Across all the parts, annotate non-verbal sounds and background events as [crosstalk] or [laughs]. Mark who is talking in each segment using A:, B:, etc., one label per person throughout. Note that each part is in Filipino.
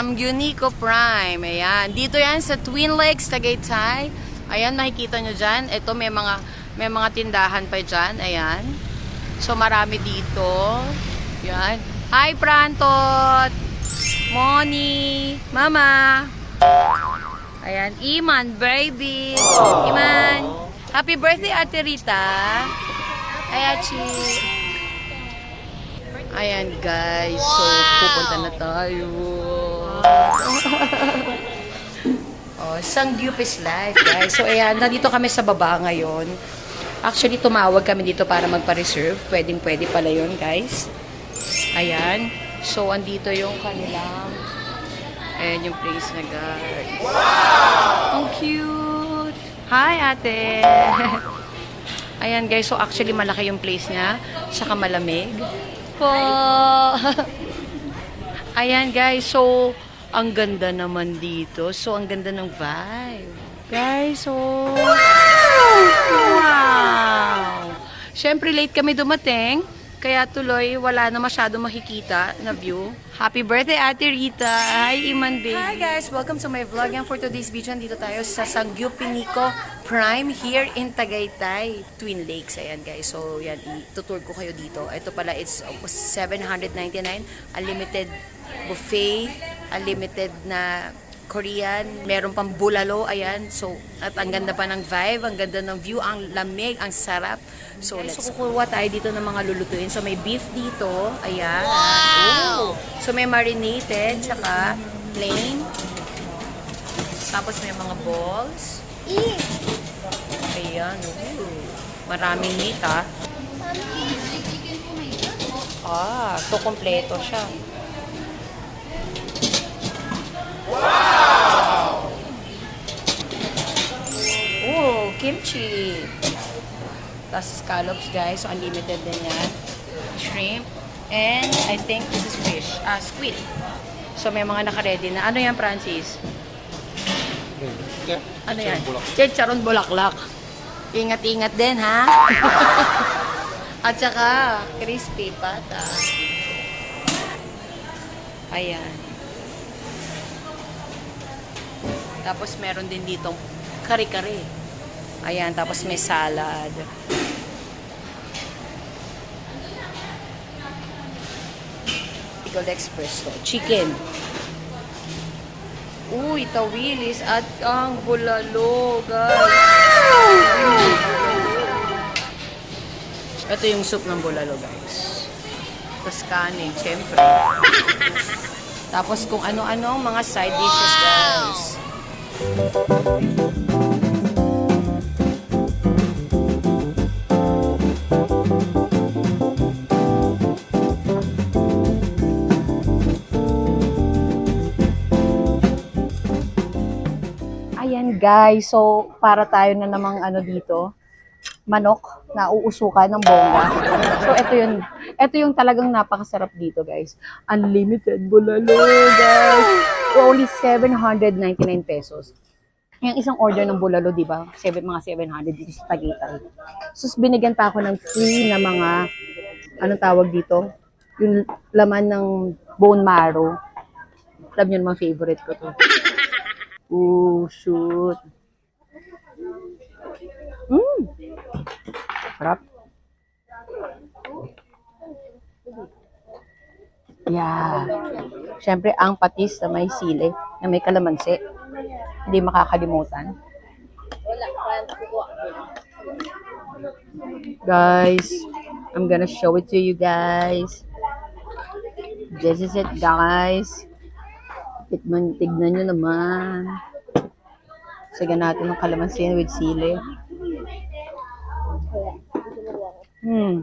A: Samgyunico Prime. Ayan. Dito yan sa Twin Lakes, Tagaytay. Ayan, makikita nyo dyan. Ito, may mga, may mga tindahan pa dyan. Ayan. So, marami dito. Yan. Hi, Prantot! Moni! Mama! Ayan, Iman, baby! Iman! Happy birthday, Ate Rita! Ayachi! Ayan, guys. So, pupunta na tayo. [laughs] oh, Sangyup is life, guys. So, ayan, nandito kami sa baba ngayon. Actually, tumawag kami dito para magpa-reserve. Pwedeng pwede pala yun, guys. Ayan. So, andito yung kanilang Ayan yung place na guys. Wow! Ang cute! Hi, ate! [laughs] Ayan guys, so actually malaki yung place niya. Saka malamig. Po! [laughs] Ayan guys, so ang ganda naman dito. So ang ganda ng vibe. Guys, so... Wow! Wow! Siyempre late kami dumating. Kaya tuloy, wala na masyado makikita na view. Happy birthday, Ate Rita! Hi, Iman Baby! Hi guys! Welcome to my vlog. And for today's video, dito tayo sa Sangyupinico Prime here in Tagaytay, Twin Lakes. Ayan guys. So, yan, itutour ko kayo dito. Ito pala, it's 799. Unlimited buffet, unlimited na Korean, meron pang bulalo, ayan. So, at ang ganda pa ng vibe, ang ganda ng view, ang lamig, ang sarap. So, let's so, kukuha tayo dito ng mga lulutuin. So, may beef dito, ayan. Wow! So, may marinated, tsaka plain. Tapos may mga balls. Ayan, ooh. Maraming meat, ah. Ah, so kompleto siya. Oh, kimchi. Tapos scallops, guys. So, unlimited din yan. Shrimp. And I think this is fish. Ah, squid. So, may mga naka-ready na. Ano yan, Francis? Ano yan? Chicharon bulaklak. Ingat-ingat din, ha? [laughs] At saka, crispy pata. Ayan. Tapos meron din ditong kare-kare. Ayan, tapos may salad. Eagle Express to. Chicken. Uy, tawilis at ang bulalo, guys. Ito yung soup ng bulalo, guys. Tapos kanin, syempre. Tapos kung ano-ano mga side dishes, guys. Ayan guys, so para tayo na namang ano dito, manok na uusukan ng bongga. So ito yun, ito yung talagang napakasarap dito guys. Unlimited bulalo guys. For only 799 pesos. Yung isang order ng bulalo, di ba? Mga 700 dito sa Tagaytay. So binigyan pa ako ng free na mga, anong tawag dito? Yung laman ng bone marrow. Alam nyo naman favorite ko to. Ooh, shoot. Mmm. Sarap. Yeah. Siyempre, ang patis na may sili, na may kalamansi. Hindi makakalimutan. Guys, I'm gonna show it to you guys. This is it, guys. Tignan, tignan nyo naman. Sagan natin ng kalamansi with sili. Hmm.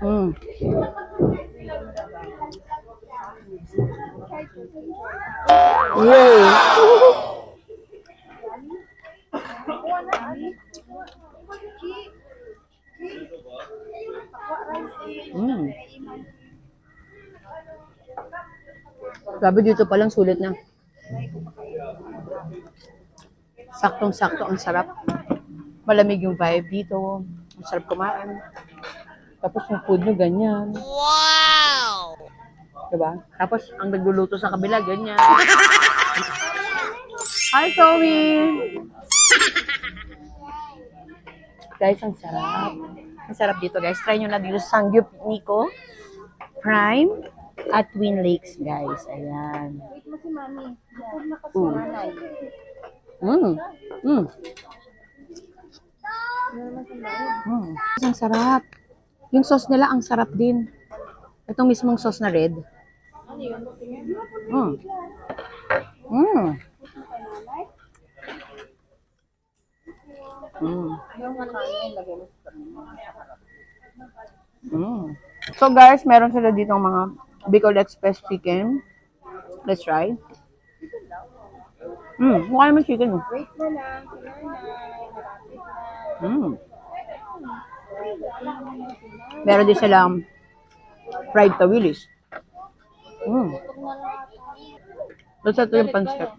A: Hmm. Yay! Hmm. Grabe dito palang sulit na. Saktong-sakto ang sarap. Malamig yung vibe dito. Ang sarap kumain. Tapos yung food nyo ganyan. Wow! Diba? Tapos, ang nagluluto sa kabila, ganyan. [laughs] Hi, Zoe! [laughs] guys, ang sarap. Ang sarap dito, guys. Try nyo na dito sa Sangyup Nico Prime at Twin Lakes, guys. Ayan.
B: Wait mo si Mami. Bukod na kasi
A: Mm. Mm. Mm.
B: Ano naman sa loob?
A: Mm. Ang sarap. Yung sauce nila, ang sarap din. Itong mismong sauce na red.
B: Yun? Tingnan.
A: Mm. Mm. So guys, meron sila dito mga Bicol Express chicken. Let's try. Mm, mukha naman chicken. oh.
B: Wait mo lang, si nanay. Malapit na.
A: Mm. Meron din silang fried tawilis. Mm. Tapos ito yung pancit.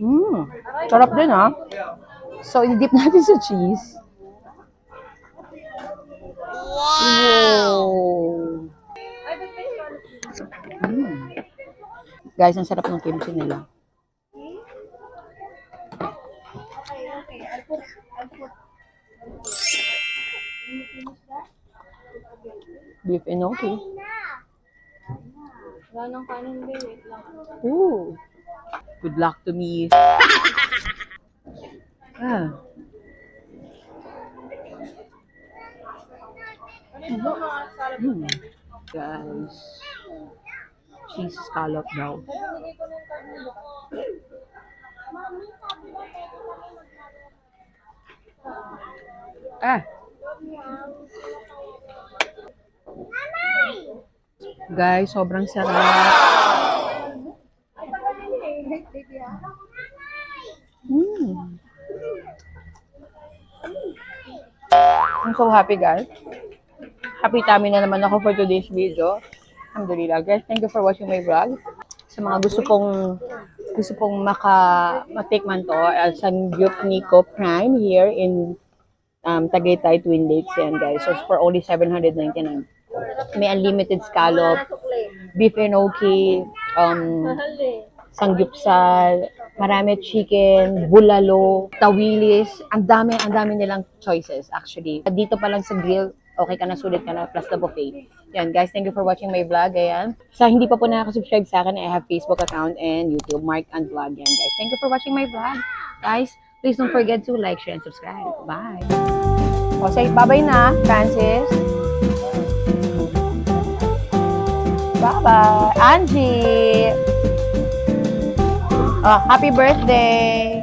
A: Mm. Sarap din ha. So, i-dip natin sa cheese. Wow! Mm. Guys, ang sarap ng kimchi nila. Beef enoki.
B: Wala nang kanin, babe. Wait lang.
A: Ooh. Good luck to me. [laughs] Ah.
B: Ba?
A: Mm. Guys. Cheese scallop daw. Ah. Guys, sobrang sarap. Mm. I'm so happy, guys. Happy tummy na naman ako for today's video. Alhamdulillah. Guys, thank you for watching my vlog. Sa mga gusto pong gusto pong maka matikman to, uh, Sangyup Nico Prime here in um, Tagaytay Twin Lakes yan guys. So for only 799. May unlimited scallop, beef enoki, um, sangyupsal, marami chicken, bulalo, tawilis. Ang dami, ang dami nilang choices actually. Dito pa lang sa grill, okay ka na, sulit ka na, plus the buffet. Yan guys, thank you for watching my vlog. Ayan. Sa hindi pa po nakaka-subscribe sa akin, I have Facebook account and YouTube, Mark and Vlog. Yan guys. Thank you for watching my vlog. Guys, please don't forget to like, share, and subscribe. Bye! O, say bye-bye na, Francis. Bye-bye. Angie! Oh, happy birthday!